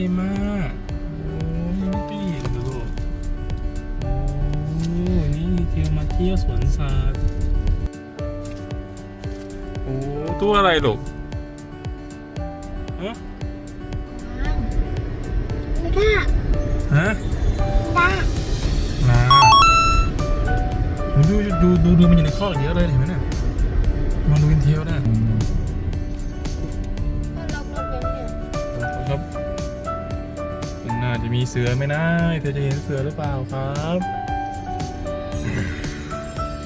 ช่ไหมโอ้ยไม่เห็นเลยลูกโอ้นี่เที่ยวมาเที่ยวสวนสัตว์โอ้ตัวอะไรลูกฮะไม่กล้าฮะได้ลาดูดูดูดูมันอยู่ในคอกเยอะเลยเห็นไหมน่ะมองดูอินเทลน่ะก็ จะมีเสือไหมนะเธอจะเห็นเสือหรือเปล่าครับ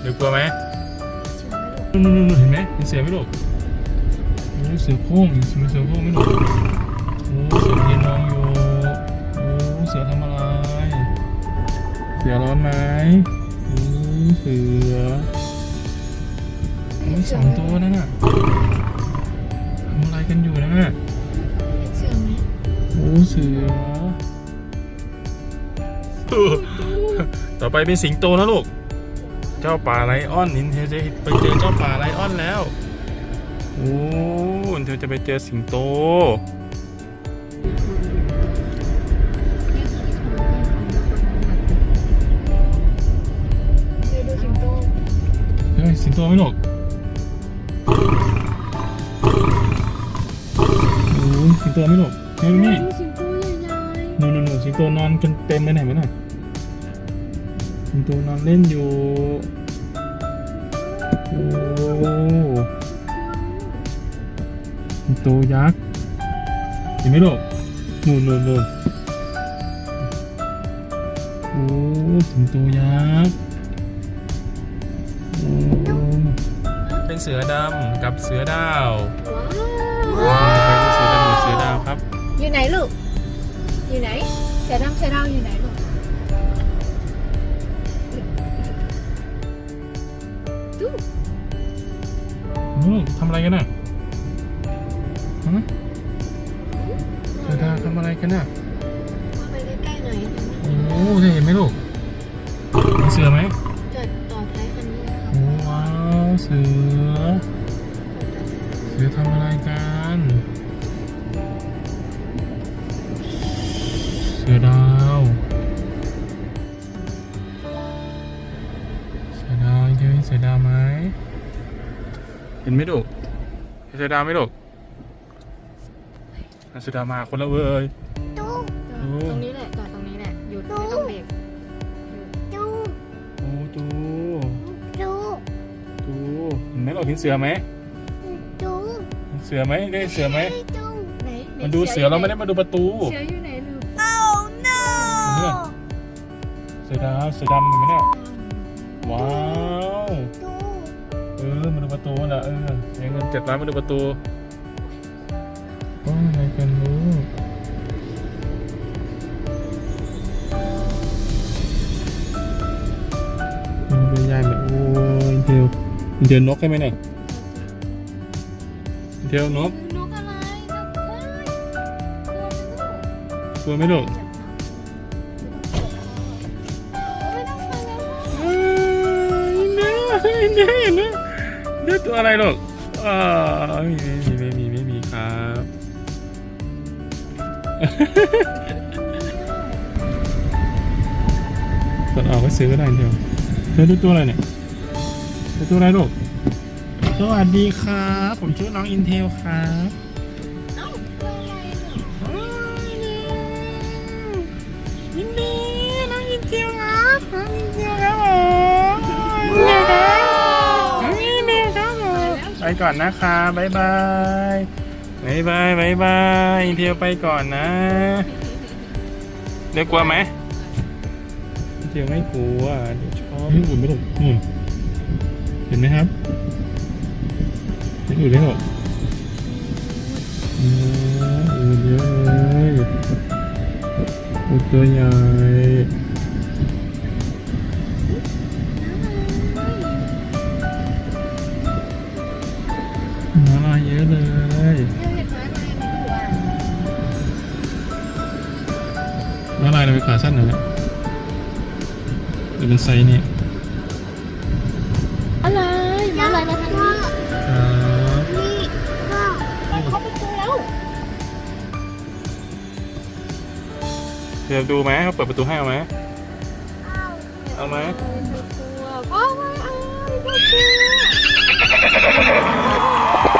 เดี๋ยวกลัวไหมเชื่อไหมลูกนู่นๆๆเห็นไหมเห็นเสือไหมลูกโอ้เสือโคร่งเห็นเสือเสือโคร่งไหมลูกโอ้เสือยืนมองอยู่โอ้เสือทำอะไร เสือร้อนไหมโอ้เสือโอ้ยสองตัวนั่นน่ะทำอะไรกันอยู่นะ ต่อไปเป็นสิงโตนะลูก เจ้าป่าไลออนนินเทลจะไปเจอเจ้าป่าไลออนแล้วโอ้เทลจะไปเจอสิงโตเดี๋ยวดูสิงโต เฮ้ยสิงโตไม่ลูกโอ้สิงโตไม่ลูกเฮ้ยนี่ นู่นนู่นสิงโตนอนกันเต็มเลยไหนไหมน่ะสิงโตนอนเล่นอยู่ โอ้สิงโตยักษ์เห็นไหมลูกนู่นนู่นนู่นโอ้สิงโตยักษ์โอ้เป็นเสือดำกับเสือดาวๆว้าวไปดูเสือดำกับเสือดาวครับ อยู่ไหนลูก อยู่ไหนเสือดำเสือดาวอยู่ไหนลูกดูลูกทำอะไรกันน่ะฮะเสือดาวทำอะไรกันน่ะมาไปใกล้ๆหน่อยโอ้เธอเห็นไหมลูกเห็นเสือไหมจอดต่อท้ายคันนี้ครับโอ้ว้าวเสือ เสือทำอะไรกัน เสือดาว เสือดาวเจอเห็นเสือดาวไหมเห็นไหมลูกเห็นเสือดาวไหมลูกอะเสือดาวมาคนละเว้ยดูโอ้ตรงนี้แหละจอดตรงนี้แหละหยุดไม่ต้องเบรกดูโอ้ตูดูตูเห็นไหมลูกเห็นเสือไหมดูเห็นเสือไหมได้เสือไหมดูไหนมาดูเสือเราไม่ได้มาดูประตู เสืออยู่ไหน สือดาวเสือดำเห็นไหมเนี่ยว้าวเออมาดูประตูนะเออเสียเงินเจ็ดล้านมาดูประตูโอ้อะไรกันลูกมันเป็นใหญ่ไหมโอ้ยเทลเทลนกใช่ไหมเนี่ยเทลนกนกอะไรนกเอ้ยตัวมันลูกกลัวไหมลูก นื้อเนื้อเนื้อเนื้อตัวอะไรลูกอ่าไม่มีไม่มีไม่มีครับตัดออกก็ซื้อก็ได้เดียวเธอดูตัวอะไรเนี่ยเธอตัวอะไรลูกสวัสดีครับ ผมชื่อน้องอินเทลครับเอ้าตัวอะไรเนี่ยยินดีน้องอินเทลครับน้องอินเทล ก่อนนะคะบายบายบายบายบายบายอินเทลไปก่อนนะเดี๋ยวกลัวไหมอินเทลไม่กลัวเดี๋ยวชอบห้อุ่นไม่หลบนู่นเห็นไหมครับเห็นอุ่นไหมหรออือุ่นเยอะเลยอุ่นตัวใหญ่ ขาสั้นหน่อยนะหรือเป็นไซส์นี่อะไรมาอะไรมาทางนี้ครับนี่ก็เข้าไปเจอแล้วเดี๋ยวดูไหมเขาเปิดประตูให้เอาไหมเอาไหมกลัวพ่อไม่เอาไม่กลัว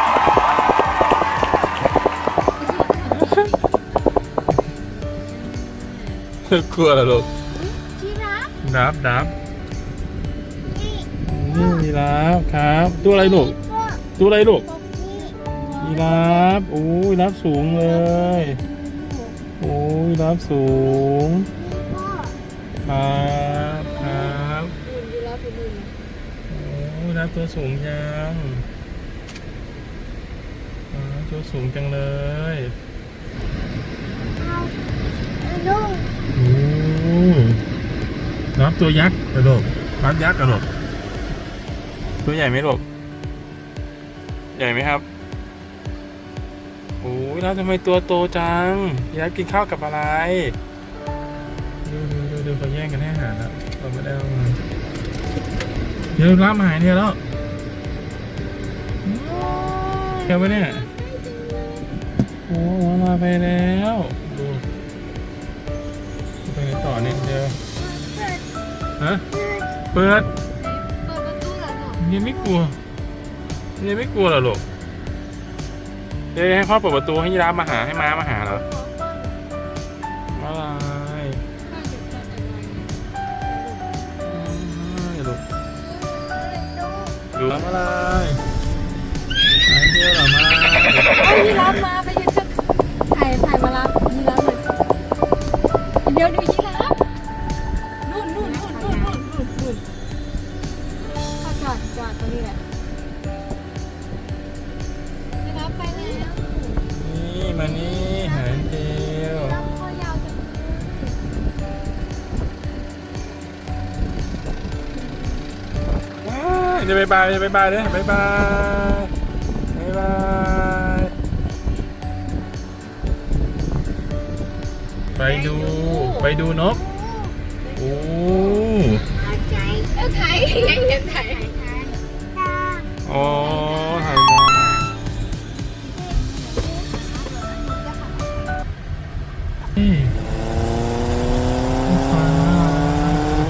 กลัวเหรอลูกจีราฟดับดับนี่ยีราฟครับ ตัวอะไรลูกตัวอะไรลูกยีราฟโอ้ยยีราฟสูงเลย โอ้ยยีราฟสูงครับครับอุ่นจีราฟอุ่นโอ้ยยีราฟตัวสูงจังอ๋อตัวสูงจังเลยโอ้ รับตัวยักษ์กระโดดรับยักษ์กระโดดตัวใหญ่ไหมลูกใหญ่ไหมครับโอ้ยแล้วทำไมตัวโตจังยักษ์กินข้าวกับอะไรดูดูดูดูเขาแย่งกันให้อาหารแล้วเราไม่ได้เอามาเดี๋ยวรับอาหารเนี่ยแล้วเดี๋ยวไปเนี่ยโอ้มาไปแล้ว ฮะเปิดเปิดประตูเหรอลูกยังไม่กลัวยังไม่กลัวเหรอลูกเดี๋ยวให้พ่อเปิดประตูให้ยีราฟมาหาให้ม้ามาหาเหรอมาลายลูกดูมาลายไหนเดียวเหรอมาลายเอายีราฟมาไปยืนจะถ่ายถ่ายมารับายเดี๋ยวบายบายเดี๋ยวบายบายเลยบายบายบายบายไปดูไปดูนกโอ้เอ้าถ่ายยังเห็นถ่ายอ๋อถ่ายมานี่ฟ้า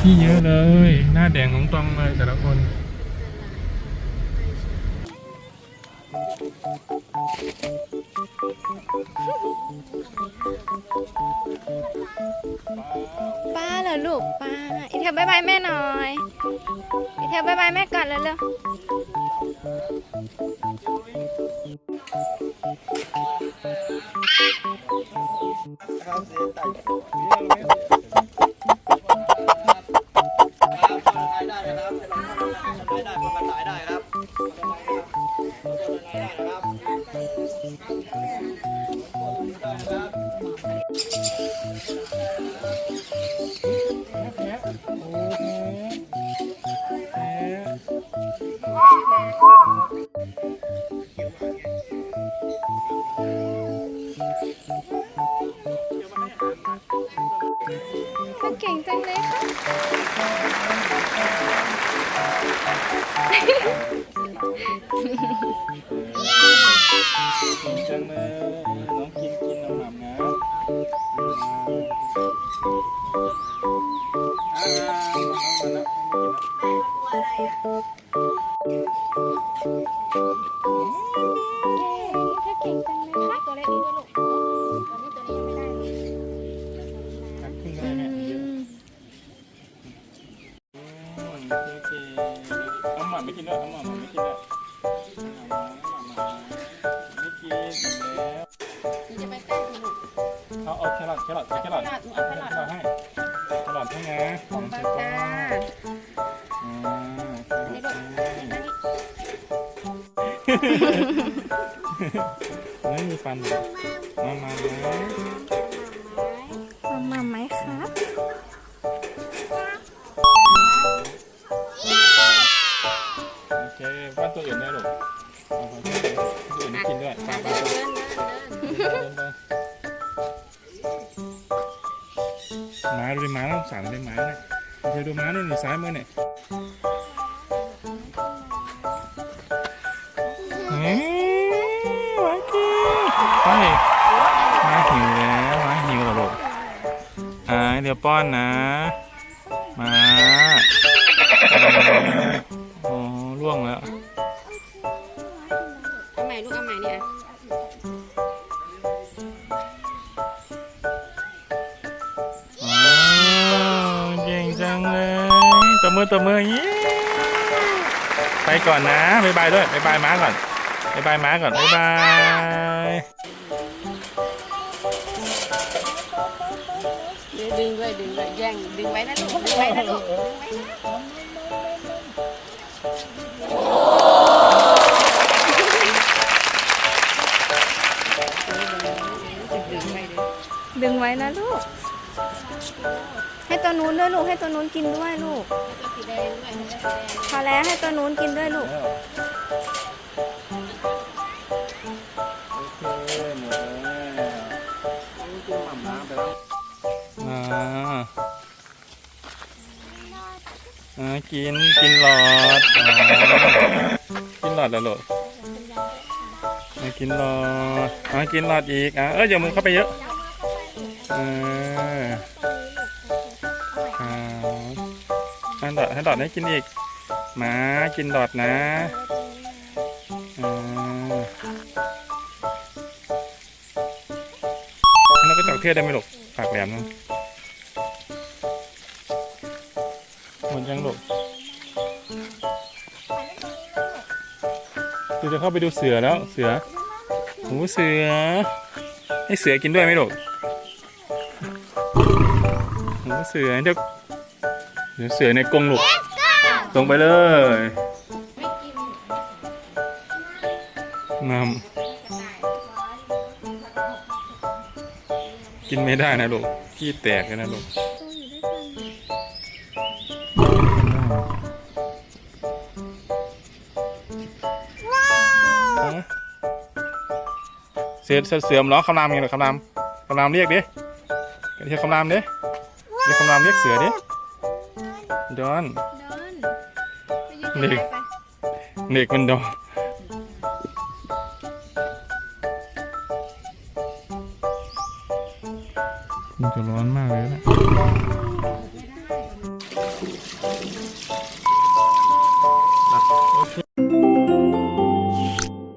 ที่เยอะเลย หน้าแดงของตองเลยแต่ละค ป้าเหรอลูกป้าอีเทลบายบายแม่หน่อยอีเทลบายบายแม่ก่อนเร็วๆ ไม่กินด้วยเอาหม่ำไม่กินด้วไม่กินแล้วนี่จะไปแป้งลูกเอาเอาแครอทแครอทแครอทแครอทให้แครอทให้นะของปากกาอ่าให้แครลูอทกให้อันนี้ไม่มีฟันเลยมามานะมา หมาดูดิหมาต้องสารเลยหมาเนี่ยเธอดูหมาเนี่ยอยู่ซ้ายมือเนี่ยเฮ้ยหมากินไปมาหิวแล้วมาหิวเหรอลูกอ่าดี๋ยวป้อนนะ งจังเลยตบมือตบมือเย้ไปก่อนนะบ๊ายบายด้วยบ๊ายบายม้าก่อนบ๊ายบายม้าก่อนบ๊ายบายดึงด้วยดึงด้วยแย่งดึงไว้นะลูกดึงไว้นะลูกดึงไว้นะดึงไว้นะลูก ให้ตัวนู้นด้วยลูกให้ตัวนู้นกินด้วยลูกพอแล้วให้ตัวนู้นกินด้วยลูกโอเคหมดแล้วกินหม่ำน้ำไปแล้วอ่าอ่ากินกินหลอดกินหลอดแล้วหรอกินหลอดอ่ากินหลอดอีกอ่าเอออย่ามือเข้าไปเยอะเออ ให้หลอดให้หลอดให้กินอีกหมากินหลอดนะอ่าให้เราก็จับเทศได้ไหมลูกปากแหลมนะหมดยังลูกเดี๋ยวจะเข้าไปดูเสือแล้วเสือโอ้เสือ ให้เสือกินด้วยไหมลูกโอ้เสือเดี๋ยว ดี๋ยวเสือในกรงลูกลงไปเลยนำกินไม่ได้นะลูกขี้แตกเลยนะลูกฮะเสือเสือเสือมร้องคำรามไงหรอคำรามคำรามเรียกดิเรียกคำรามดิเรียกคำรามเรียกเสือดิ ดอน เดินเด็กเด็กมันดอนมันจะร้อนมากเลยนะ